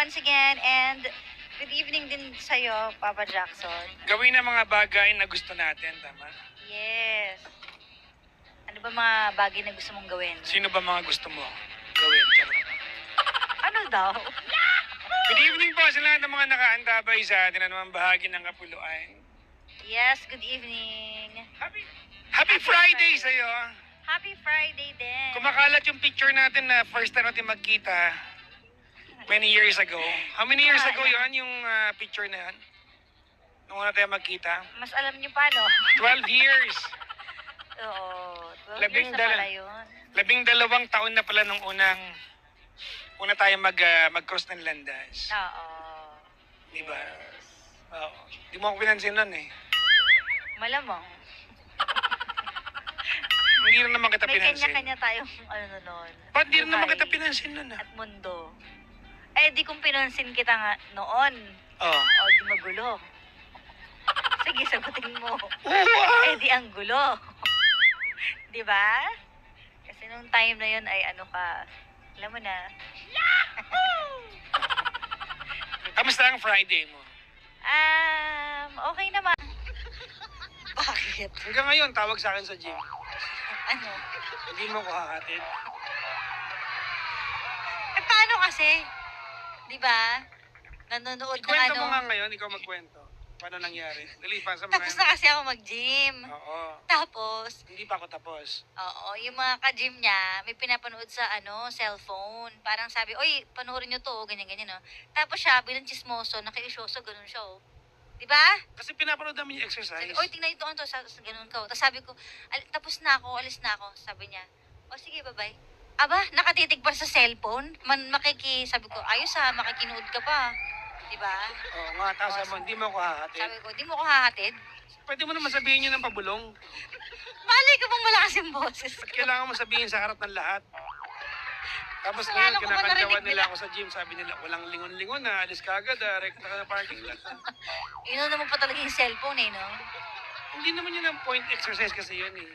once again and good evening din sa'yo, Papa Jackson. Gawin ang mga bagay na gusto natin, tama? Yes. Ano ba mga bagay na gusto mong gawin? Sino ba mga gusto mo gawin? Charot. Ano daw? Good evening po sa lahat ng mga nakaantabay sa atin na naman bahagi ng kapuluan. Yes, good evening. Happy, happy Friday sa iyo. Happy Friday din. Kumakalat yung picture natin na first time natin magkita many years ago. How many years ago yon yung ah, picture na yan? Nung una tayo magkita? Mas alam niyo pa, no? 12 years. Oo. 12 Labing years na dala- pala yun. Labing dalawang taon na pala nung unang una tayo mag, ah, mag-cross ng landas. Oo. Di ba? Oo. Di mo ako pinansin nun eh. Malamang. Hindi rin naman kita May pinansin. kanya-kanya tayong ano nun. Ba't di rin naman buhay kita pinansin nun ah? At mundo. Eh, di kung pinansin kita nga noon. Oo. O, di magulo. Sige, sagutin mo. Eh, di ang gulo. di ba? Kasi nung time na yun ay ano ka, alam mo na. Kamusta ang Friday mo? Um, okay naman. Bakit? Hanggang ngayon, tawag sa akin sa gym. Ano? Hindi mo ko hahatid. Eh, paano kasi? Di ba? Nanonood ng Kwento ano. mo nga ngayon, ikaw magkwento. Paano nangyari? Dali pa sa mga... Tapos na kasi ako mag-gym. Oo. Tapos, Hindi pa ako tapos. Oo, yung mga ka-gym niya, may pinapanood sa ano, cellphone. Parang sabi, oy, panoorin nyo to, ganyan-ganyan, no? Tapos siya, bilang chismoso, nakiisyoso, ganun siya, oh. Di ba? Kasi pinapanood namin yung exercise. Sabi, oy, tingnan ito, to, sa, sa ganun ka. oh. Tapos sabi ko, "Al- tapos na ako, alis na ako. Sabi niya, o sige, bye-bye. Aba, nakatitig pa sa cellphone. Man, makiki, sabi ko, ayos ha, makikinood ka pa. Di ba? Oo nga, tapos sabi mo, hindi mo ko hahatid. Sabi ko, di mo ko hahatid. Pwede mo naman sabihin yun ng pabulong. Malay ko bang malakas yung boses Ba't ko? kailangan mo sabihin sa harap ng lahat? Tapos Kasalanan ngayon, ko narinig nila nila? ako sa gym. Sabi nila, walang lingon-lingon na. Alis ka agad, ah. Rekta ka na parking lot. ah." Inuno mo pa talaga yung cellphone eh, no? Hindi naman yun ang point exercise kasi yun eh.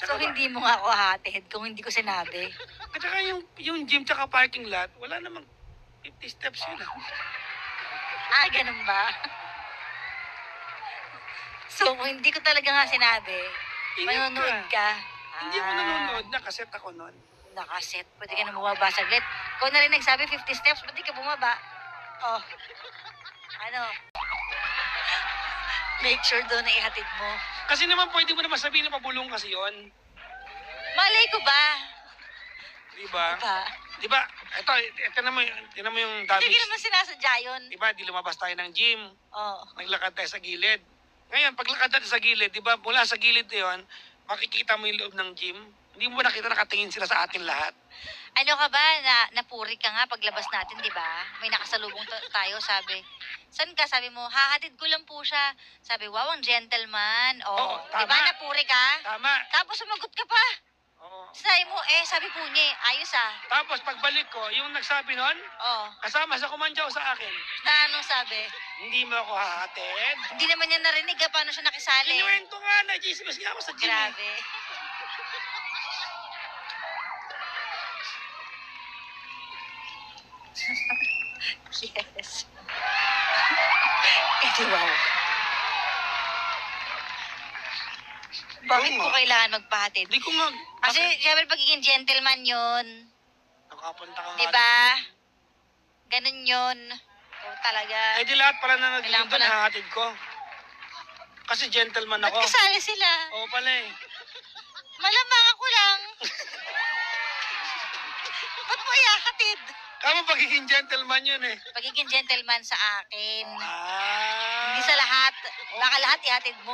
So, Tsaka ba- hindi mo nga ako hatid kung hindi ko sinabi. At saka yung, yung gym tsaka parking lot, wala namang 50 steps yun. ah. Ah, ganun ba? So, kung hindi ko talaga nga sinabi, Ingat manonood ka. Hindi ako Ah, nanonood, nakaset ako nun. Nakaset. Pwede ka na bumaba saglit. Kung na rin nagsabi 50 steps, di ka bumaba? Oh. Ano? Make sure doon na ihatid mo. Kasi naman pwede mo naman sabihin na pabulong kasi yon, Malay ko ba? Di ba? Diba? Di ba? Ito, ito naman, ito naman yung Hindi damage. ko naman sinasadya yun. Di ba? Di lumabas tayo ng gym. Oh. Naglakad tayo sa gilid. Ngayon, paglakad natin sa gilid, di ba, mula sa gilid na yun, makikita mo yung loob ng gym. Hindi mo ba nakita nakatingin sila sa atin lahat? Ano ka ba? Na, napuri ka nga paglabas natin, di ba? May nakasalubong ta- tayo, sabi. San ka? Sabi mo, hahatid ko lang po siya. Sabi, wow, ang gentleman. Oh, Oo, di ba? tama. Napuri ka? Tama. Tapos sumagot ka pa. Oo. Sabi mo, eh, sabi po niya, eh, ayos ah. Tapos pagbalik ko, yung nagsabi nun, Oh, kasama sa kumandyaw sa akin, na anong sabi? hindi mo ako hahatid. Hindi naman niya narinig ah, paano siya nakisali. Kinuwento nga na, Jesus nga ako sa gym. eh. Grabe. Yes. Eh, di wow. Bakit Oo ko nga. kailangan magpahatid? Hindi ko nga, Kasi, syempre, pagiging gentleman yun. Nakapunta ka nga. Di ba? Ganun yun. Oh, talaga. Eh di lahat pala na naging Kailangan doon, pala- hahatid ko. Kasi gentleman Ba't ako. kasali sila? Oo pala eh. Malamang ako lang. Ba't mo iakatid? Kamo pagiging gentleman yun eh. Pagiging gentleman sa akin. Ah. Hindi sa lahat. Baka lahat ihatid mo.